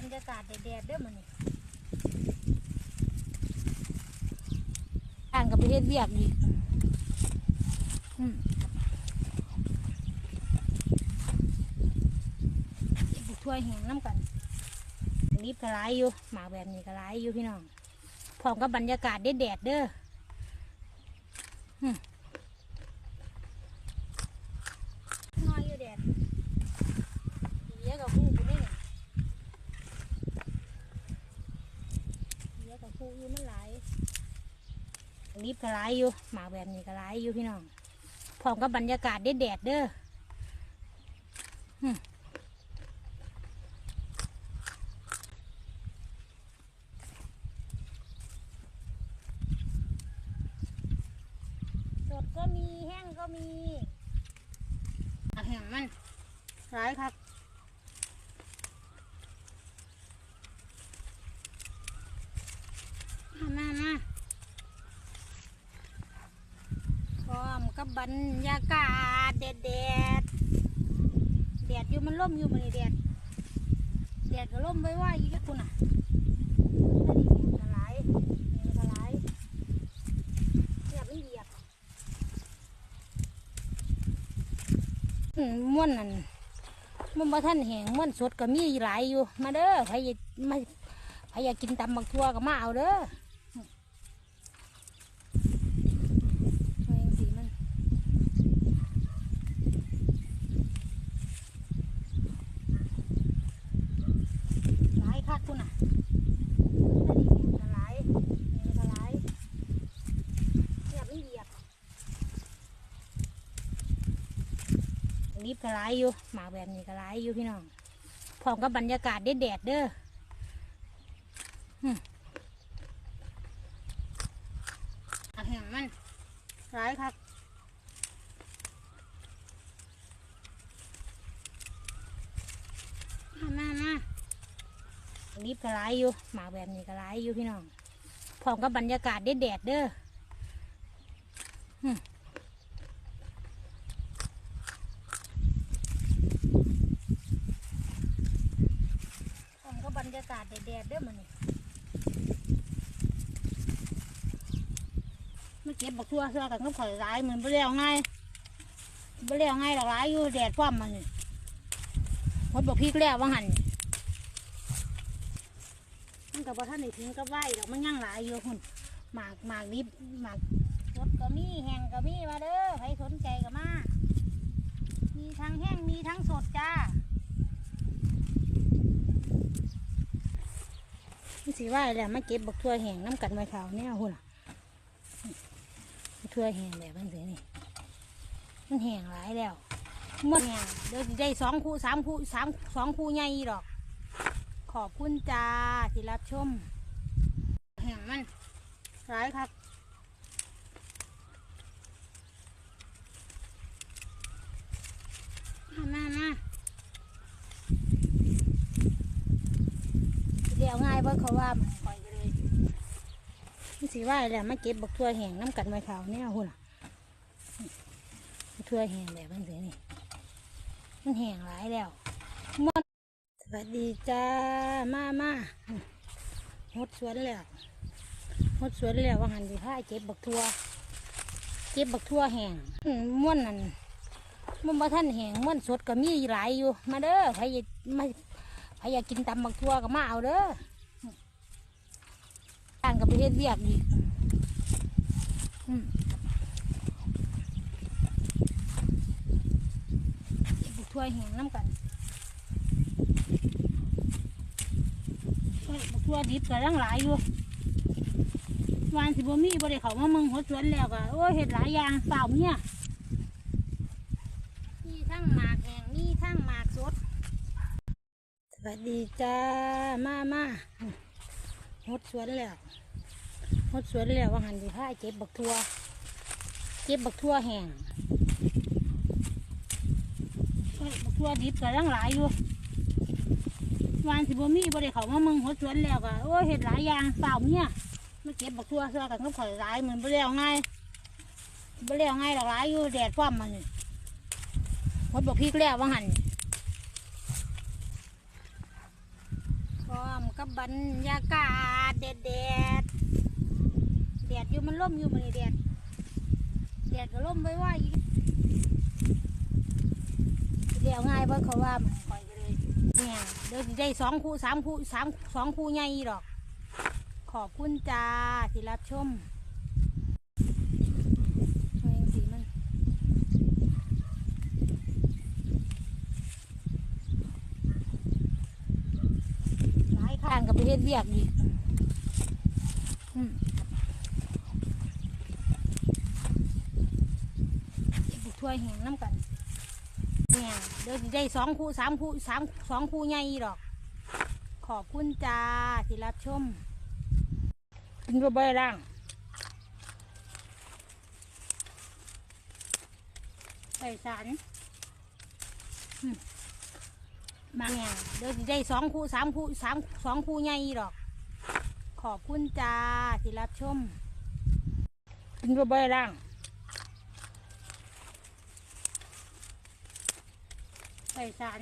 รรยากาศแดดๆเด้อมันนี่อ่านกับประเทศเวียกอีกอืมเก็บบักถ้วยแห้งน้ำกันรีบกระไรอยู่หมากแบบนี้กระไรอยู่พี่น้องพร้อมกับบรรยากาศแดดๆเด้ออืมน้อยอยู่แดดเยอะกับผู้กูนี่ เยอะกับคู่อยู่มันหลาย รีบก็ระไรอยู่ หมากแบบนี้ก็ระไรอยู่พี่น้องพร้อมกับบรรยากาศแดดเด้อสดก็มีแห้งก็มีอะแห้งมันร้ายครับมามามาพร้อม กับบรรยากาศแดดแดดแดดอยู่มันร่มอยู่มันนี่แดดแดดก็ร่มไว้ว่าอยู่ที่คุณอะนั่นนี่กระไรนี่กระไรหยียบมันเหยียบอืมม้วนนั่นมันบ่ท่านแหงม้วนสดก็มีหลายอยู่ มาเด้อใครอยากมาใครอยากกินตำบักทั่วก็มาเอาเด้อเอาเองสิมันหลายคักคุณน่ะนั่นนี่ก็หลายนี่ก็หลายเหยียบมันเหยียบ รีบก็หลายอยู่ หมากแบบนี้ก็หลายอยู่พี่น้องพร้อมกับบรรยากาศแดดเด้ออาหารมันร้ายครับมามามารีบก็ระไรอยู่ หมากแบบนี้ก็ระไรอยู่พี่น้องพร้อมกับบรรยากาศแดดเด้อหึพร้อมกั บรรยากาศแดดๆเด้อมันนี่ไม่เก็บบักทั่วเสื้อกันก็ข่อยร้ายเหมือนไปแล้วไงไปแล้วไงหรอกร้ายอยู่แดดคว่ำมันนี่หมดบอกพริกแล้วว่าหันมันกับว่าท่านนี่ทิ้งก็ไหวดอกมันย่างหลายอยู่หุ่นหมากหมากดิบหมากสดก็มีแห้งก็มีมาเด้อใครสนใจก็มา มีทั้งแห้งมีทั้งสดจ้ามัน สีไหวแล้วมาเก็บบักทั่วแห้งน้ำกันไว้เท่าเนี่ยหุ่นล่ะทั่วแห้งแบบมันเสียนี่มันแห้งหลายแล้วมันแห้งเดี๋ยวได้สองคู่สามคู่สามสองคู่ใหญ่ดอก ขอบคุณจ้าที่รับชมแห้งมันหลายครับมามามาเดี๋ย ว่าเขาว่ามันคอยเลยมันสีว่าแล้วมาเก็บบักทั่วแห้งน้ำกันไว้เขาเนี่ยหุ่นอะบักทั่วแห้งแบบมันสีนี่มันแห้งหลายแล้วมดสวัสดีจ้ามามาหดสวนแล้วหดสวนแล้วว่าหันดีผ้าเก็บบักทั่วเก็บบักทั่วแห้งม้วนนั่นมันบ่ท่านแห้งม้วนสดก็มีหลายอยู่ มาเด้อใครอยากมาใครอยากกินตำบักทั่วก็มาเอาเด้อางกับประเทศเวียกอีกอืมเก็บบักถ้วยแห้งน้ำกันเฮ้ยบักทั่วดิบก็ยังหลายอยู่วานสิบ่มีบ่ได้เขามาเมืองหัวสวนแล้วก็โอ้ยเห็ดหลายอย่างเปล่าเนี่ยมีทั้งหมากแห้งมีทั้งหมากสดสวัสดีจ้ามามา หดสวนแล้วหดสวนแล้วว่าหันดีผ้าเก็บบักทั่วเก็บบักทั่วแห้งบักทั่วดิบก็ยังหลายอยู่วานสิบมีบ่ได้เขามามืองหดสวนแล้วก็โอ้เห็ดหลายอย่างเปล่าเนี่ยมาเก็บบักทั่วเสื้อกันก็ข่อยหลายเหมือนบ่แล้วไงบ่แล้วไงหรอกหลายอยู่แดดคว่ำมันหดบักพริกแล้วว่าหันพร้อ กั บรรยากาศแดดแดดแดดอยู่มันร่มอยู่มันนี่แดดแดดก็ร่มไว้ว่าเดี๋ยวง่ายเพราะเขาว่ามันคอยกันเลยเนี่ยเดี๋ยวได้สองคู่สามคู่สามสองคู่ใหญ่ดอก ขอบคุณจ้าที่รับชมเอาเองสีมัน หลายข้างกับประ เทศเวียกอีกอืมบุกถ้วยแห้งน้ำกันเนี่ยเดี๋ยวสิได้สองคู่สามคู่สามสองคู่ใหญ่ดอก ขอบคุณจ้าที่รับชมกินบะเบยล่างใส่สาร อืมาเนี่ยเดี๋ยวสิได้สองคู่สามคู่สามสองคู่ใหญ่ดอก ขอบคุณจ้าที่รับชมกินบะเบยล่างใส่สาร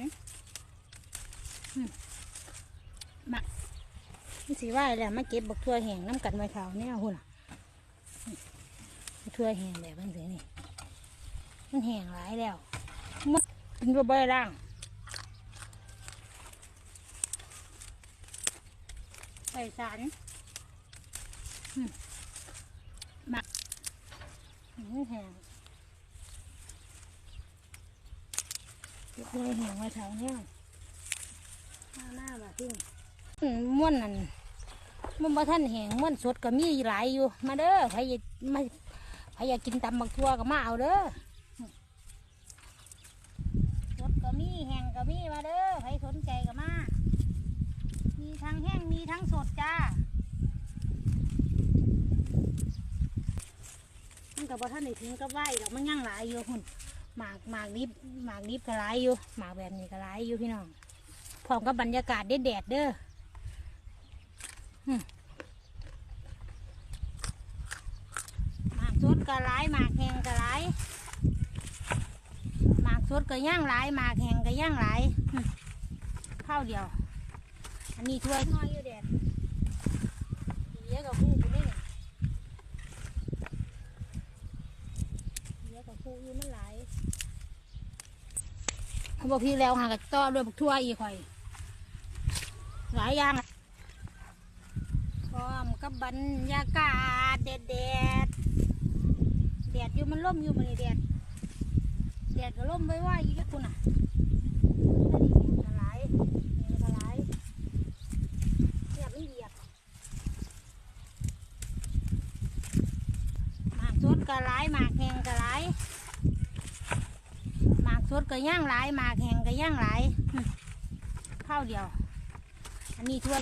มมานี่สีว่าแล้วมาเก็บบักทั่วแห้งน้ำกันไว้ขาวเนี่ยหุ่นบกทั่วแห้งแบบมันสีนี่มันแห้งหลายแล้วมันกินบะเบยล่าง ส่สารอืมหมักอืมแห้งเก็บเลยแห้งไว้แถวเนี้ยหน้าหน้าแบบที่อืมม้วนนั่นมันบ่ท่านแห้งม้วนสดก็มีหลายอยู่ มาเด้อใครอยากมาใครอยากกินตำบักทั่วก็มาเอาเด้อสดก็มีแห้งก็มีมาเด้อใครสนใจก็มา มีทั้งแห้ง มีทั้งสดจ้ามันกับว่าท่านได้ถึงกับไหวดอกมันย่างหลายอยู่หุ่นหมากหมากดิบหมากดิบก็หลายอยู่หมากแบบนี้ก็หลายอยู่พี่น้องพร้อมกับบรรยากาศเด็ดแดดเด้อหมากสดก็หลายหมากแห้งก็หลายหมากสดก็ย่างหลายหมากแห้งก็ย่างหลายอืมข้าวเดียว อันนี้ถ้วยน้อยอยู่เด็ดเยอะกับคู่กูนี่เยอะกับคู่อยู่มันหลายเขาบอกพี่แล้วหากับต่อด้วยบักทั่วอีกข่อย หลายอย่างพร้อมกับบรรยากาศแดดแดดแดดอยู่มันร่มอยู่มันแดดแดดก็ร่มไว้ว่าอีกคุณอะอันนี้ก็หลายนี่ก็หลาย เหยียบไม่เหยียบหมากสดก็หลายหมากแห้งก็หลายหมา ก็ย่างหลายหมากแห้งก็ย่างหลายข้าวเดียว อันนี้ถ้วย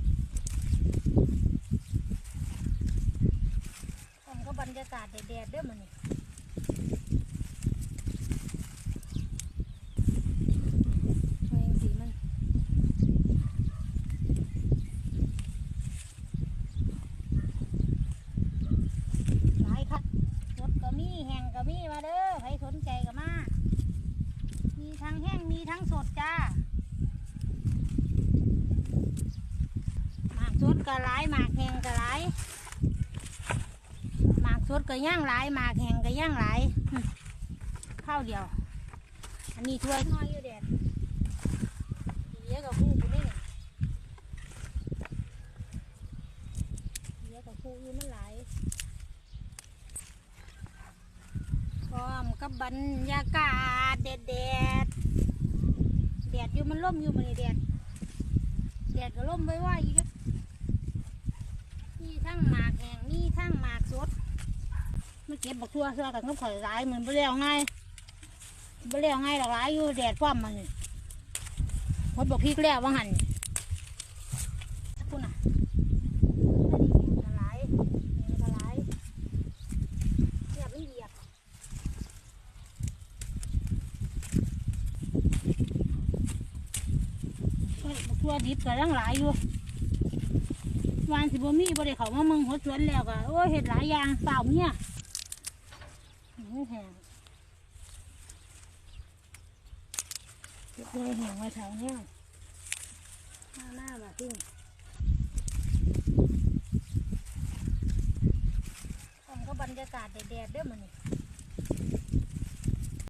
ผมก็บรรยากาศแดดๆเด้อมันนี่ช่วยสีมัน หลายค่ะสดก็มีแห้งก็มีมาเด้อใครสนใจก็มา มีทั้งแห้ง มีทั้งสดจ้าหมากสดก็หลายหมากแห้งก็หลายหมากสดก็ย่างหลายหมากแห้งก็ย่างหลายอืมข้าวเดียว อันนี้ถ้วยน้อยอยู่เด็ดเยอะกับคู่กูนี่เยอะกับคู่อยู่มันหลายพร้อมกับบรรยากาศแดดแดดแดด อยู่มันร่มอยู่มันนี่แดดแดดก็ร่มไว้ว่าอีกนี่ทั้งหมากแห้งนี่ทั้งหมากสดมันเก็บบักทั่วเสื้อกันก็ข่อยร้ายมันไม่เลี้ยวง่ายไม่เลี้ยวง่ายหรอกร้ายอยู่แดดป้อมมันนี่หมดบอกพริกแล้วว่าหันคุณน่ะ่ดิบก็ยังหลายอยู่วันสิบ่มีบ่ได้เขามามืองหัวสวนแล้วก็โอ้เห็ดหลายอย่างเปล่าเนี่ยไหงเก็เลยแห้งไว้แถวเนี้ยหน้าแบบที่ก็บรรยากาศแดดๆเด้อมันนี่